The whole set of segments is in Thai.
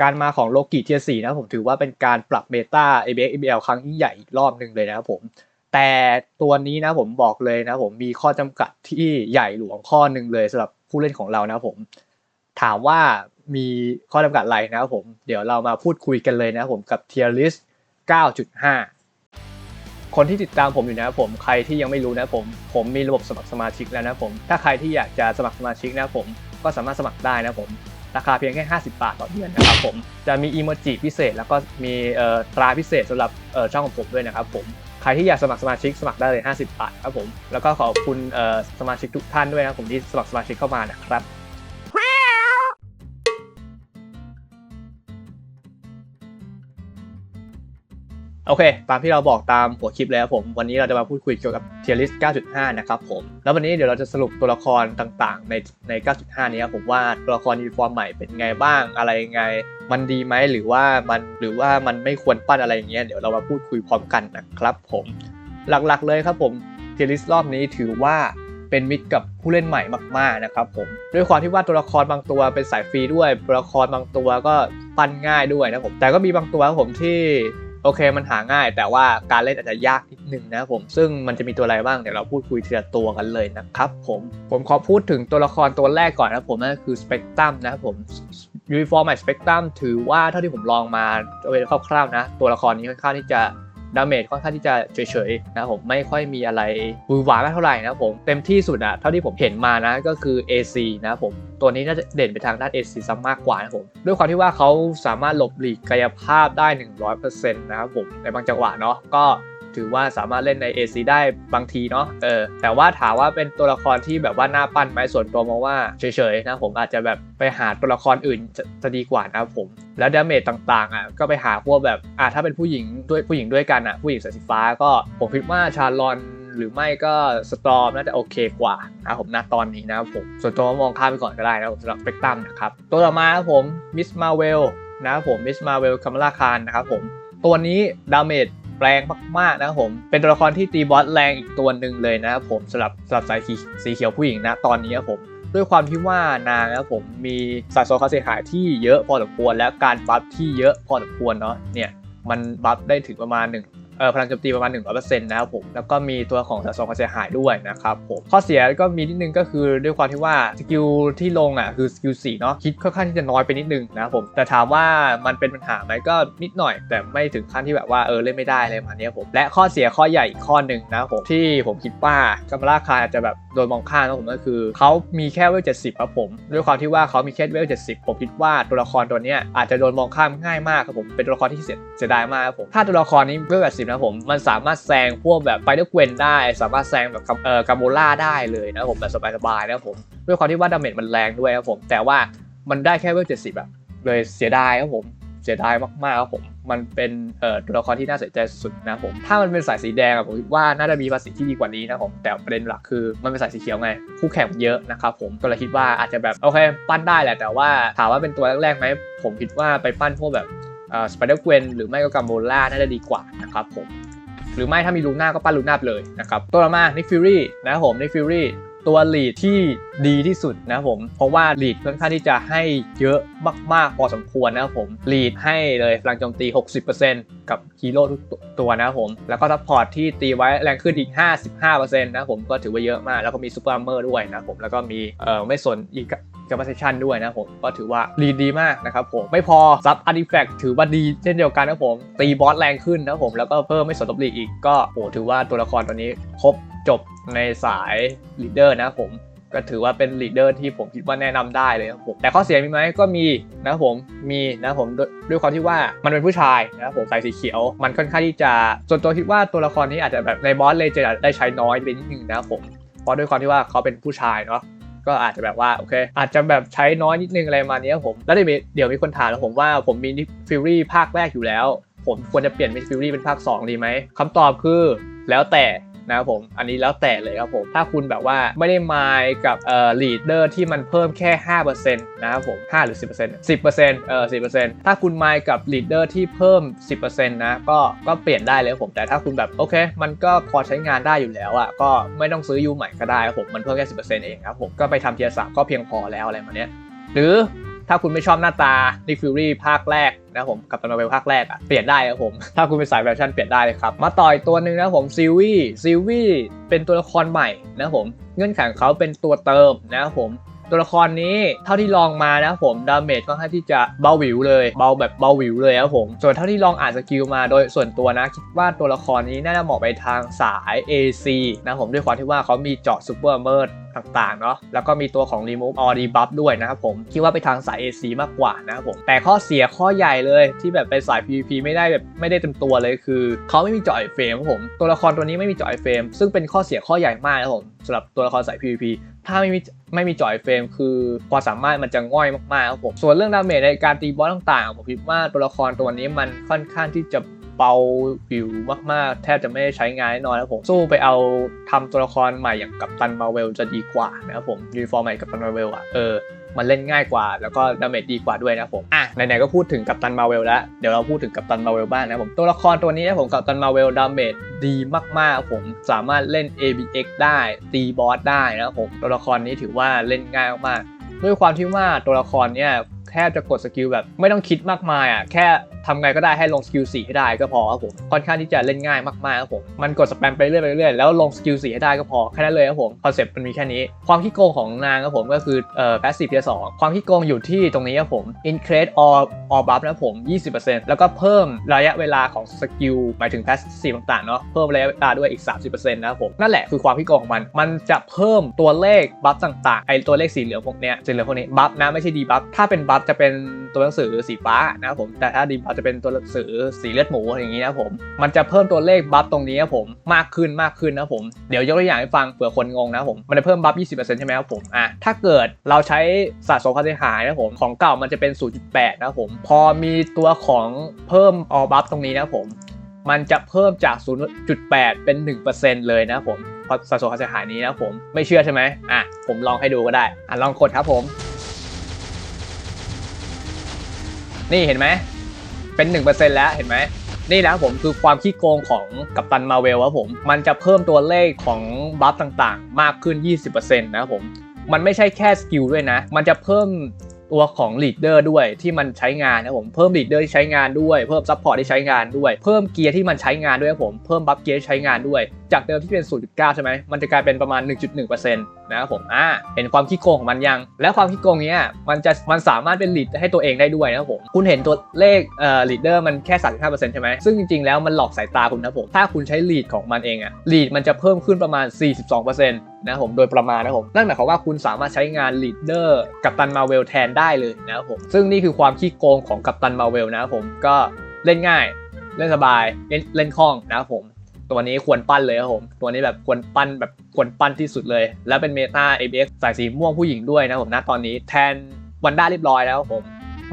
การมาของโลกิเทียสี่นะผมถือว่าเป็นการปรับเมตา ABX ABL ครั้งใหญ่อีกรอบหนึ่งเลยนะครับผม แต่ตัวนี้นะผมบอกเลยนะผมมีข้อจำกัดที่ใหญ่หลวงข้อหนึ่งเลยสำหรับผู้เล่นของเรานะผม ถามว่ามีข้อจำกัดอะไรนะครับผม เดี๋ยวเรามาพูดคุยกันเลยนะผมกับ Tier List 9.5คนที่ติดตามผมอยู่นะครับผมใครที่ยังไม่รู้นะผม ผมมีระบบสมัครสมาชิกแล้วนะผม ถ้าใครที่อยากจะสมัครสมาชิกนะผม ก็สามารถสมัครได้นะผม ราคาเพียงแค่ 50 บาทต่อเดือนนะครับผมจะมีอีโมจิพิเศษ แล้วก็มีตราพิเศษสำหรับช่องของผมด้วยนะครับผมใครที่อยากสมัครสมาชิกสมัครได้เลย 50 บาทครับผมแล้วก็ขอบคุณสมาชิกทุกท่านด้วยนะครับผมที่สมัครสมาชิกเข้ามานะครับ โอเค ตามที่เราบอกตามหัวคลิปแล้วผม วันนี้เราจะมาพูดคุยเกี่ยวกับ Tier List 9.5 นะครับผม แล้ววันนี้เดี๋ยวเราจะสรุปตัวละครต่างๆ ในใน 9.5 นี้ครับผมว่าตัวละครยูนิฟอร์มใหม่เป็นไงบ้างอะไรยังไง มันดีไหมหรือว่ามันหรือว่ามันไม่ควรปั้นอะไรอย่างเงี้ยเดี๋ยวเรามาพูดคุยพร้อมกันนะครับผมหลักๆเลยครับผม Tier List รอบนี้ถือว่าเป็นมิตรกับผู้เล่นใหม่มากๆนะครับผมด้วยความที่ว่าตัวละครบางตัวเป็นสายฟรีด้วยตัวละครบางตัวก็ปั้นง่ายด้วยนะผมแต่ก็มีบางตัวครับผมที่ โอเคมันหาง่าย แต่ว่าการเล่นอาจจะยากนิดนึงนะผม ซึ่งมันจะมีตัวอะไรบ้างเดี๋ยวเราพูดคุยทีละตัวกันเลยนะครับผมผมขอพูดถึงตัวละครตัวแรกก่อนนะผมนั่นก็คือสเปกตรัมนะครับผมยูนิฟอร์มใหม่สเปกตรัมถือว่าเท่าที่ผมลองมาโดยคร่าวๆนะ ตัวละครนี้ค่อนข้างที่จะ ดาเมจค่อนข้างที่จะเฉยๆนะผมไม่ค่อยมีอะไรวุ่นวามากเท่าไหร่นะผมเต็มที่สุดอะเท่าที่ผมเห็นมานะก็คือ AC นะผมตัวนี้น่าจะเด่นไปทางด้าน AC ซะมากกว่านะผมด้วยความที่ว่าเขาสามารถหลบหลีกกายภาพได้ 100%นะครับผมในบางจังหวะเนาะก็ ถือว่าสามารถเล่นใน AC ได้บางทีเนาะเออแต่ว่าถามว่าเป็นตัวละครที่แบบว่าหน่าปั้นไหมส่วนตัวมองว่าเฉยๆนะผมอาจจะแบบไปหาตัวละครอื่นจะจะดีกว่านะผม แล้วดาเมจต่างๆอะก็ไปหาพวกแบบอะถ้าเป็นผู้หญิงด้วยผู้หญิงด้วยกันอะผู้หญิงสายสีฟ้าก็ผมคิดว่าชาลอนหรือไม่ก็สตอมน่าจะโอเคกว่านะผมณตอนนี้นะครับผมส่วนตัวมองข้ามไปก่อนก็ได้นะสำหรับเฟกตัมนะครับ ตัวต่อมาครับผมมิสมาเวลนะครับผมมิสมาเวลคามาลาคานนะครับผมตัวนี้ดาเมจ แรงมากๆนะครับผม เป็นตัวละครที่ตีบอสแรงอีกตัวหนึ่งเลยนะครับผมสำหรับสำหรับสายสีสีเขียวผู้หญิงนะตอนนี้ครับผมด้วยความที่ว่านางนะครับผมมีสัดส่วนความเสียหายที่เยอะพอสมควรและการบัฟที่เยอะพอสมควรเนาะเนี่ยมันบัฟได้ถึงประมาณหนึ่ง พลังโจมตีประมาณ 100%นะครับผมแล้วก็มีตัวของสัดส่วนความเสียหายด้วยนะครับผมข้อเสียก็มีนิดนึงก็คือด้วยความที่ว่าสกิลที่ลงอะคือสกิล4เนาะคิดค่อนข้างที่จะน้อยไปนิดนึงนะครับผมแต่ถามว่ามันเป็นปัญหาไหมก็นิดหน่อย แต่ไม่ถึงขั้นที่แบบว่าเออเล่นไม่ได้อะไรประมาณนี้ผมและข้อเสียข้อใหญ่อีกข้อหนึ่งนะครับผมที่ผมคิดว่ากัมราคาอาจจะแบบโดนมองข้ามนะผมก็คือเขามีแค่เวล70ครับผม ด้วยความที่ว่าเขามีแค่เวล70ผมคิดว่าตัวละครตัวเนี้ยอาจจะโดนมองข้ามง่ายมากครับผมเป็นตัวละครที่เสียดายมากครับผมถ้าตัวละครนี้เวล80นะผมมันสามารถแซงพวกแบบไฟเดอร์เกวนได้ สามารถแซงแบบเอ่อกาโมล่าได้เลยนะผมแบบสบายๆนะผมด้วยความที่ว่าดาเมจมันแรงด้วยครับผม แต่ว่ามันได้แค่เวล70แบบเลยเสียดายครับผมเสียดายมากๆครับผม มันเป็นเอ่อตัวละครที่น่าสนใจสุดนะผม ถ้ามันเป็นสายสีแดงอะผมคิดว่าน่าจะมีภาษีที่ดีกว่านี้นะผม แต่ประเด็นหลักคือมันเป็นสายสีเขียวไง คู่แข่งเยอะนะครับผม ก็เลยคิดว่าอาจจะแบบโอเค ปั้นได้แหละ แต่ว่าถามว่าเป็นตัวแรกๆไหม ผมคิดว่าไปปั้นพวกแบบ สไปเดอร์เกวนหรือไม่ก็กัมโบล่าน่าจะดีกว่านะครับผมหรือไม่ถ้ามีลูน่าก็ปั้นลูน่าไปเลยนะครับตัวต่อมานิกฟิรี่นะครับผมนิกฟิรี่ตัวลีดที่ดีที่สุดนะผม เพราะว่าลีดค่อนข้างที่จะให้เยอะมาก ๆ พอสมควรนะครับผมลีดให้เลยพลังโจมตี 60%กับฮีโร่ทุกตัวนะครับผม แล้วก็ซัพพอร์ตที่ตีไว้แรงขึ้นอีก 55%นะครับผมก็ถือว่าเยอะมาก แล้วก็มีซูเปอร์เมอร์ด้วยนะครับผมแล้วก็มีเอ่อไม่สนอีก กับมาเซชันด้วยนะผม ก็ถือว่าลีดดีมากนะครับผม ไม่พอซับอาร์ติแฟกถือว่าดีเช่นเดียวกันนะผม ตีบอสแรงขึ้นนะผมแล้วก็เพิ่มไม่สนตบลีอีกก็โหถือว่าตัวละครตัวนี้ครบจบในสายลีดเดอร์นะผมก็ถือว่าเป็นลีดเดอร์ที่ผมคิดว่าแนะนำได้เลยนะครับผมแต่ข้อเสียมีไหมก็มีนะผมมีนะผมด้วยความที่ว่ามันเป็นผู้ชายนะผมใสายสีเขียว มันค่อนข้างที่จะส่วนตัวคิดว่าตัวละครนี้อาจจะแบบในบอสเลเจนได้ใช้น้อยไปนิดนึงนะผมเพราะด้วยความที่ว่าเขาเป็นผู้ชายเนาะ ก็อาจจะแบบว่าโอเค อาจจะแบบใช้น้อยนิดนึงอะไรมาเนี้ยผมแล้วเดี๋ยวมีเดี๋ยวมีคนถามแล้วผมว่าผมมีฟิลลี่ภาคแรกอยู่แล้ว ผมควรจะเปลี่ยนเป็นฟิลลี่เป็นภาค 2 ดีไหมคำตอบคือแล้วแต่ นะครับผม อันนี้แล้วแต่เลยครับผม ถ้าคุณแบบว่าไม่ได้มายกับเอ่อลีดเดอร์ที่มันเพิ่มแค่ 5%นะครับผม 5 หรือ 10% 10%เออ10%ถ้าคุณมายกับลีดเดอร์ที่เพิ่ม 10%นะก็ก็เปลี่ยนได้เลยผม แต่ถ้าคุณแบบโอเค มันก็พอใช้งานได้อยู่แล้วอะก็ไม่ต้องซื้อยูใหม่ก็ได้ครับผม มันเพิ่มแค่ 10%เองครับผม ก็ไปทำเทียร์สก็เพียงพอแล้วอะไรมาเนี้ยหรือ ถ้าคุณไม่ชอบหน้าตาดิฟิวรี่ภาคแรกนะผมกับตันมาเวลภาคแรกอะเปลี่ยนได้ครับผม ถ้าคุณเป็นสายแฟชั่นเปลี่ยนได้เลยครับ มาต่อยตัวหนึ่งนะผมซิลวี่ซิลวี่เป็นตัวละครใหม่นะผม เงื่อนไขของเขาเป็นตัวเติมนะครับผม ตัวละครนี้เท่าที่ลองมานะผมดาเมจค่อนข้างที่จะเบาหวิวเลยเบาแบบเบาหวิวเลยครับผม ส่วนเท่าที่ลองอ่านสกิลมาโดยส่วนตัวนะ คิดว่าตัวละครนี้น่าจะเหมาะไปทางสาย AC นะผมด้วยความที่ว่าเขามีเจาะซูเปอร์เมิร์ต่างๆเนาะแล้วก็มีตัวของ Remove All Debuff ด้วยนะครับผม คิดว่าไปทางสาย AC มากกว่านะครับผม แต่ข้อเสียข้อใหญ่เลยที่แบบไปสาย PVP ไม่ได้แบบไม่ได้เต็มตัวเลยคือ เขาไม่มีจาะไอเฟรมครับผม ตัวละครตัวนี้ไม่มีจาะไอเฟรมซึ่งเป็นข้อเสียข้อใหญ่มากนะครับผมสำหรับตัวละครสาย PVP ถ้าไม่มี ไม่มีจอยเฟรมคือความสามารถมันจะง่อยมากๆครับผม ส่วนเรื่องดาเมจในการตีบอสต่างๆ ผมคิดว่าตัวละครตัวนี้มันค่อนข้างที่จะเบาผิวมากๆ แทบจะไม่ได้ใช้งานแน่นอนครับผมสู้ไปเอาทำตัวละครใหม่อย่างกัปตันมาเวลจะดีกว่านะครับผมยูนิฟอร์มใหม่กัปตันมาเวลอะเออ มันเล่นง่ายกว่า แล้วก็ดาเมจดีกว่าด้วยนะผมอะไหนๆก็พูดถึงกัปตันมาเวลแล้วเดี๋ยวเราพูดถึงกัปตันมาเวลบ้างนะผมตัวละครตัวนี้นะผมกัปตันมาเวลดาเมจดีมากๆ ผมสามารถเล่น ABX ได้ตีบอสได้นะผมตัวละครนี้ถือว่าเล่นง่ายมากๆด้วยความที่ว่าตัวละครเนี่ยแค่จะกดสกิลแบบไม่ต้องคิดมากมายอะแค่ทำไงก็ได้ให้ลงสกิล4ให้ได้ก็พอครับผมค่อนข้างที่จะเล่นง่ายมากๆครับผมมันกดสแปมไปเรื่อยไปเรื่อยแล้วลงสกิล4ให้ได้ก็พอแค่นั้นเลยครับผมคอนเซ็ปต์มันมีแค่นี้ ความขี้โกงของนางครับผมก็คือเอ่อ passive เทียสองความขี้โกงอยู่ที่ตรงนี้ครับผม increase all all buff นะครับผม 20%แล้วก็เพิ่มระยะเวลาของสกิลหมายถึง passive ต่างๆเนาะเพิ่มระยะเวลาด้วยอีก 30%นะครับผมนั่นแหละคือความขี้โกงของมันมันจะเพิ่มตัวเลขบัฟต่างๆไอตัวเลขสีเหลืองพวกเนี้ยสีเหลืองพวกนี้บัฟนะไม่ใช่ดีบัฟถ้าเป็นบัฟจะเป็นตัวหนังสือสีฟ้านะครับผมแต่ถ้าดีบัฟจะเป็นตัวหนังสือสีเลือดหมูอย่างนี้นะผม มันจะเพิ่มตัวเลขบัฟตรงนี้ครับผมมากขึ้นมากขึ้นนะผมเดี๋ยวยกตัวอย่างให้ฟังเผื่อคนงงนะผมมันจะเพิ่มบัฟ 20%ใช่ไหมครับผมอะถ้าเกิดเราใช้สะสมค่าเสียหายนะผมของเก่ามันจะเป็น 0.8 นะผม พอมีตัวของเพิ่มออบัฟตรงนี้นะผมมันจะเพิ่มจาก 0.8 เป็น 1%เลยนะผมพราะสะสมค่าเสียหายนี้นะผมไม่เชื่อใช่ไหมอะผมลองให้ดูก็ได้อะลองกดครับผม นี่เห็นไหม เป็น 1%แล้วเห็นไหมนี่แหละผมคือความขี้โกงของกัปตันมาเวลครับผม มันจะเพิ่มตัวเลขของบัฟต่างๆ มากขึ้น 20%นะครับผม มันไม่ใช่แค่สกิลด้วยนะ มันจะเพิ่มตัวของลีดเดอร์ด้วยที่มันใช้งานนะผมเพิ่มลีดเดอร์ที่ใช้งานด้วย เพิ่มซัพพอร์ตที่ใช้งานด้วย เพิ่มเกียร์ที่มันใช้งานด้วยผมเพิ่มบัฟเกียร์ที่ใช้งานด้วย จากเดิมที่เป็น 0.9 ใช่ไหม มันจะกลายเป็นประมาณ 1.1%นะครับผม อ่า เห็นความขี้โกงของมันยัง แล้วความขี้โกงเนี้ย มันจะ มันสามารถเป็นลีดให้ตัวเองได้ด้วยนะครับผม คุณเห็นตัวเลข เอ่อลีดเดอร์มันแค่ 35%ใช่ไหม ซึ่งจริงๆ แล้วมันหลอกสายตาคุณนะผม ถ้าคุณใช้ลีดของมันเองอะลีดมันจะเพิ่มขึ้นประมาณ 42%นะครับผมโดยประมาณนะครับผมนั่นหมายความว่าคุณสามารถใช้งานลีดเดอร์กับตันมาเวลแทนได้เลยนะครับผม ซึ่งนี่คือความขี้โกงของกัปตันมาเวลนะครับผม ก็เล่นง่าย เล่นสบาย เล่นเล่นคล่องนะครับผม ตัวนี้ควรปั้นเลยครับผม ตัวนี้แบบควรปั้นแบบควรปั้นที่สุดเลย แล้วเป็นเมตา ABX สายสีม่วงผู้หญิงด้วยนะครับผมณตอนนี้แทนวันด้าเรียบร้อยแล้วครับผม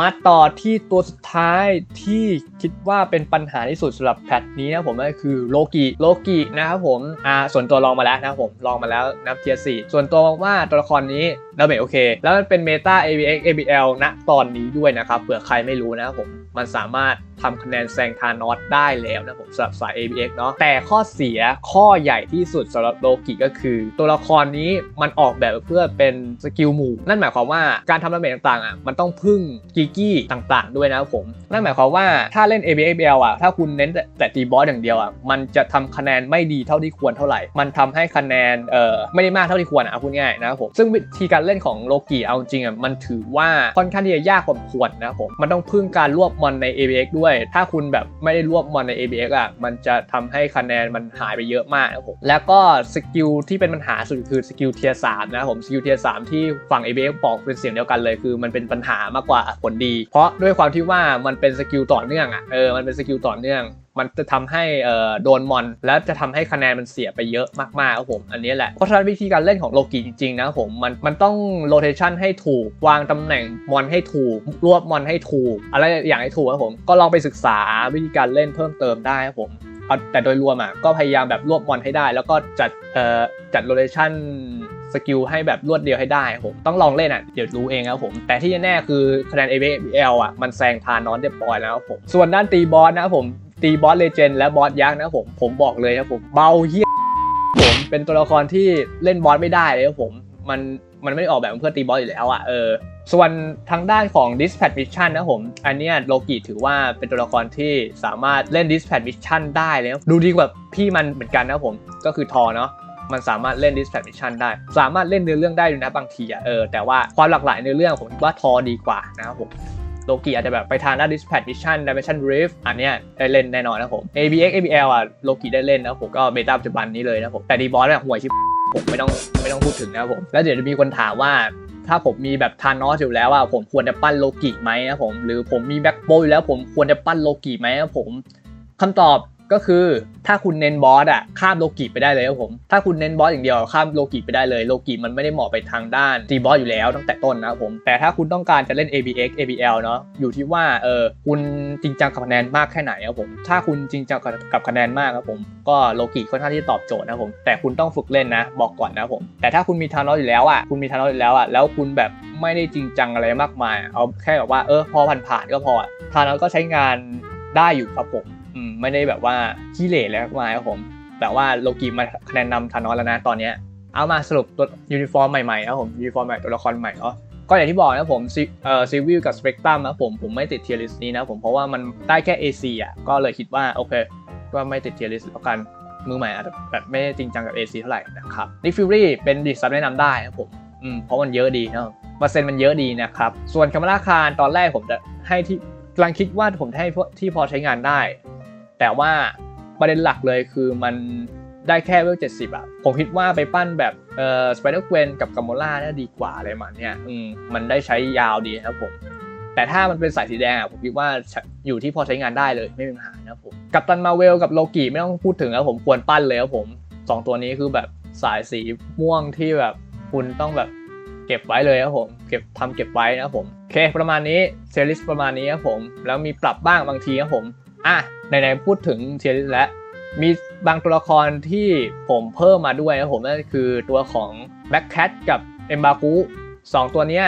มาต่อที่ตัวสุดท้ายที่คิดว่าเป็นปัญหาที่สุดสำหรับแพทนี้นะผมก็คือโลกิโลกินะครับผมอ่าส่วนตัวลองมาแล้วนะครับผมลองมาแล้วนับเทียสี่ส่วนตัวมองว่าตัวละครนี้ดาเมจโอเค แล้วมันเป็นเมตา ABX ABL ณตอนนี้ด้วยนะครับเผื่อใครไม่รู้นะครับผมมันสามารถทำคะแนนแซงทานอสได้แล้วนะผมสำหรับสาย ABX เนาะแต่ข้อเสียข้อใหญ่ที่สุดสำหรับโลกิก็คือ ตัวละครนี้มันออกแบบเพื่อเป็นสกิลหมู่ นั่นหมายความว่าการทำดาเมจต่างๆอะมันต้องพึ่งกิกกี้ต่างๆ ด้วยนะครับผม นั่นหมายความว่าถ้าเล่น ABX BL อะถ้าคุณเน้นแต่ตีบอสอย่างเดียวอะมันจะทำคะแนนไม่ดีเท่าที่ควรเท่าไหร่ มันทำให้คะแนนเอ่อไม่ได้มากเท่าที่ควรอะเอาพูดง่ายนะครับผมซึ่งวิธีการเล่นของโลกิเอาจริงอะมันถือว่าค่อนข้างที่จะยากพอสมควรนะครับผมมันต้องพึ่งการรวบมอนใน ABX ด้วยถ้าคุณแบบไม่ได้รวบมอนใน ABX อะมันจะทำให้คะแนนมันหายไปเยอะมากนะครับผมแล้วก็สกิลที่เป็นปัญหาสุดคือสกิลเทียสามนะผมสกิลเทียสามที่ฝั่ง ABX บอกเป็นเสียงเดียวกันเลย คือมันเป็นปัญหามากกว่าผลดี เพราะด้วยความที่ว่ามันเป็นสกิลต่อเนื่องอะเออมันเป็นสกิลต่อเนื่อง มันจะทำให้โดนมอน แล้วจะทำให้คะแนนมันเสียไปเยอะมากๆครับผม อันนี้แหละ เพราะฉะนั้นวิธีการเล่นของโลกิจริงๆนะผมมันมันต้องโรเทชันให้ถูก วางตำแหน่งมอนให้ถูก รวบมอนให้ถูก อะไรอย่างให้ถูกครับผม ก็ลองไปศึกษาวิธีการเล่นเพิ่มเติมได้ครับผมเอาแต่โดยรวมอะก็พยายามแบบรวบมอนให้ได้ แล้วก็จัดเอ่อจัดโรเทชันสกิลให้แบบรวดเดียวให้ได้ผมต้องลองเล่นอะเดี๋ยวรู้เองครับผม แต่ที่แน่คือคะแนน ABL อะมันแซงทานอนเรียบร้อยแล้วครับผม ส่วนด้านตีบอสนะครับผม ตีบอสเลเจนด์และบอสยักษ์นะผมผมบอกเลยครับผมเบาเฮี้ยผมเป็นตัวละครที่เล่นบอสไม่ได้เลยครับผมมันมันไม่ได้ออกแบบเพื่อตีบอสอยู่แล้วอะเออส่วนทางด้านของ Dispatch Mission นะผม อันเนี้ยโลกิถือว่าเป็นตัวละครที่สามารถเล่น Dispatch Mission ได้เลยดูดีกว่าพี่มันเหมือนกันนะผมก็คือทอเนาะมันสามารถเล่น Dispatch Mission ได้ สามารถเล่นเนื้อเรื่องได้ด้วยนะบางทีอะเออแต่ว่าความหลากหลายเนื้อเรื่องผมว่าทอดีกว่านะครับผม โลกิอาจจะแบบไปทางด้าน Dispatch Mission Dimension Rift อันเนี้ยได้เล่นแน่นอนนะผม ABX ABL อะโลกิได้เล่นนะผมก็เบต้าปัจจุบันนี้เลยนะผมแต่ดีบอสเนี่ยห่วยชิบผมไม่ต้องไม่ต้องพูดถึงนะครับผม แล้วเดี๋ยวจะมีคนถามว่าถ้าผมมีแบบทานอสอยู่แล้วอะผมควรจะปั้นโลกิไหมนะผม หรือผมมีแบ็คโบอยู่แล้วผมควรจะปั้นโลกิไหมนะผมคำตอบ ก็คือถ้าคุณเน้นบอสอะข้ามโลกิไปได้เลยครับผม ถ้าคุณเน้นบอสอย่างเดียวข้ามโลกิไปได้เลยโลกิมันไม่ได้เหมาะไปทางด้านตีบอสอยู่แล้วตั้งแต่ต้นนะครับผม แต่ถ้าคุณต้องการจะเล่น ABX ABL เนาะอยู่ที่ว่าเออคุณจริงจังกับคะแนนมากแค่ไหนครับผม ถ้าคุณจริงจังกับคะแนนมากครับผม ก็โลกิค่อนข้างที่จะตอบโจทย์นะครับผม แต่คุณต้องฝึกเล่นนะบอกก่อนนะครับผม แต่ถ้าคุณมีทานอสอยู่แล้วอะคุณมีทานอสอยู่แล้วอะแล้วคุณแบบไม่ได้จริงจังอะไรมากมาย เอาแค่แบบว่าเออพอผ่านๆก็พอทานอสก็ใช้งานได้อยู่ครับผม ไม่ได้แบบว่าขี้เหร่แล้วมาครับผมแต่ว่าโลกีมาคะแนนนำทานอสแล้วนะตอนเนี้ยเอามาสรุปตัวยูนิฟอร์มใหม่ๆครับผมยูนิฟอร์มใหม่ตัวละครใหม่เนาะก็อย่างที่บอกนะผมซิเอ่อซีวิลกับสเปกตรัมนะผมผมไม่ติดเทียริสนี้นะผมเพราะว่ามันได้แค่ AC อะก็เลยคิดว่าโอเคก็ไม่ติดเทียริสแล้วกันมือใหม่อาจจะแบบไม่จริงจังกับ AC เท่าไหร่นะครับนิฟิรี่เป็นดิซับแนะนำได้นะผมอืมเพราะมันเยอะดีเนาะเปอร์เซ็นต์มันเยอะดีนะครับส่วนคามาราคารตอนแรกผมจะให้ที่กำลังคิดว่าผมให้ที่พอใช้งานได้ แต่ว่าประเด็นหลักเลยคือมันได้แค่เวลเจ็ดสิบอะผมคิดว่าไปปั้นแบบเอ่อสไปเดอร์เกวนกับกัมโมล่าน่าดีกว่าอะไรมาณเนี้ยอืมมันได้ใช้ยาวดีครับผม แต่ถ้ามันเป็นสายสีแดงอะผมคิดว่าอยู่ที่พอใช้งานได้เลยไม่มีปัญหานะครับผมกับตันมาเวลกับโลกิไม่ต้องพูดถึงครับผมควรปั้นเลยครับผมสองตัวนี้คือแบบสายสีม่วงที่แบบคุณต้องแบบเก็บไว้เลยครับผมเก็บทำเก็บไว้นะครับผมโอเคประมาณนี้เซลิสประมาณนี้ครับผมแล้วมีปรับบ้างบางทีครับผม อะไหนๆพูดถึงเทียริสแล้วมีบางตัวละครที่ผมเพิ่มมาด้วยนะผมนั่นคือตัวของแบ็คแคทกับเอมบาคูสองตัวเนี้ย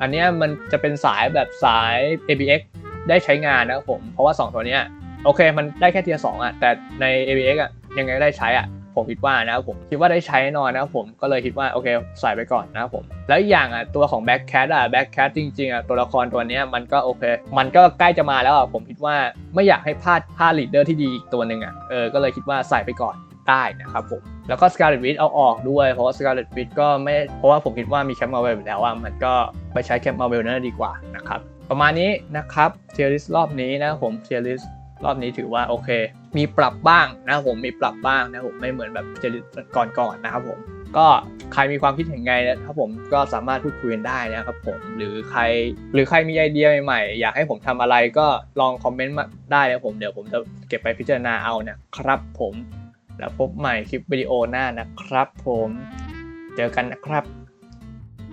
อันเนี้ยมันจะเป็นสายแบบสาย ABX ได้ใช้งานนะครับผม เพราะว่า 2 ตัวเนี้ยโอเคมันได้แค่เทียสองอะแต่ใน ABX อะยังไงก็ได้ใช้อะ ผมคิดว่านะครับผมคิดว่าได้ใช้นอนนะครับผมก็เลยคิดว่าโอเคใส่ไปก่อนนะครับผมแล้วอีกอย่างอะตัวของ Black Cat อะ Black Cat จริงๆอะตัวละครตัวนี้มันก็โอเค มันก็ใกล้จะมาแล้วอะผมคิดว่าไม่อยากให้พลาดพลาดลีดเดอร์ที่ดีอีกตัวหนึ่งอะเออก็เลยคิดว่าใส่ไปก่อนได้นะครับผมแล้วก็ Scarlet Witch เอาออกด้วย เพราะว่า Scarlet Witch ก็ไม่เพราะว่าผมคิดว่ามีแคปมาเวลแล้วอะมันก็ไปใช้แคปมาเวลนั่นดีกว่านะครับประมาณนี้นะครับเทียริสรอบนี้นะผมเทียริส รอบนี้ถือว่าโอเค มีปรับบ้างนะครับผมมีปรับบ้างนะครับผมไม่เหมือนแบบจลิก่อนๆนะครับผมก็ใครมีความคิดเห็นไงนะครับผมก็สามารถพูดคุยกันได้นะครับผมหรือใครหรือใครมีไอเดียใหม่ๆอยากให้ผมทำอะไรก็ลองคอมเมนต์มาได้นะครับผมเดี๋ยวผมจะเก็บไปพิจารณาเอานะครับผมแล้วพบใหม่คลิปวิดีโอหน้านะครับผม เจอกันนะครับ